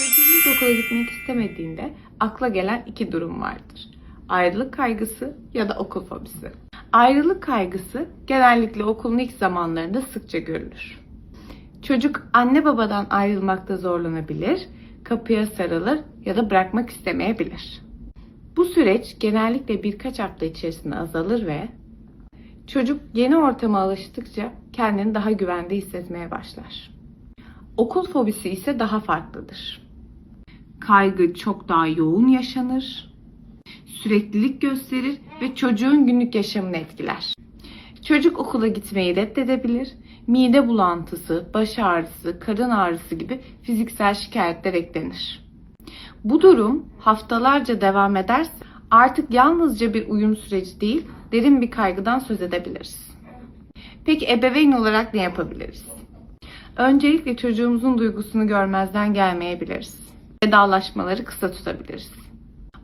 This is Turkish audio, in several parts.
Çocuğunuz okula gitmek istemediğinde akla gelen iki durum vardır. Ayrılık kaygısı ya da okul fobisi. Ayrılık kaygısı genellikle okulun ilk zamanlarında sıkça görülür. Çocuk anne babadan ayrılmakta zorlanabilir, kapıya sarılır ya da bırakmak istemeyebilir. Bu süreç genellikle birkaç hafta içerisinde azalır ve çocuk yeni ortama alıştıkça kendini daha güvende hissetmeye başlar. Okul fobisi ise daha farklıdır. Kaygı çok daha yoğun yaşanır, süreklilik gösterir ve çocuğun günlük yaşamını etkiler. Çocuk okula gitmeyi reddedebilir, mide bulantısı, baş ağrısı, karın ağrısı gibi fiziksel şikayetler eklenir. Bu durum haftalarca devam ederse artık yalnızca bir uyum süreci değil, derin bir kaygıdan söz edebiliriz. Peki ebeveyn olarak ne yapabiliriz? Öncelikle çocuğumuzun duygusunu görmezden gelmeyebiliriz. Vedalaşmaları kısa tutabiliriz.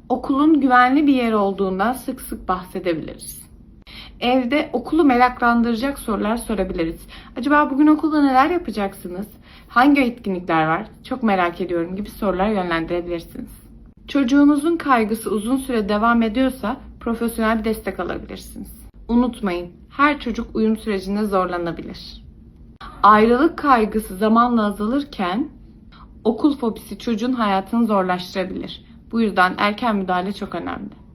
Okulun güvenli bir yer olduğundan sık sık bahsedebiliriz. Evde okulu meraklandıracak sorular sorabiliriz. Acaba bugün okulda neler yapacaksınız? Hangi etkinlikler var? Çok merak ediyorum gibi sorular yönlendirebilirsiniz. Çocuğunuzun kaygısı uzun süre devam ediyorsa profesyonel bir destek alabilirsiniz. Unutmayın, her çocuk uyum sürecinde zorlanabilir. Ayrılık kaygısı zamanla azalırken okul fobisi çocuğun hayatını zorlaştırabilir. Bu yüzden erken müdahale çok önemli.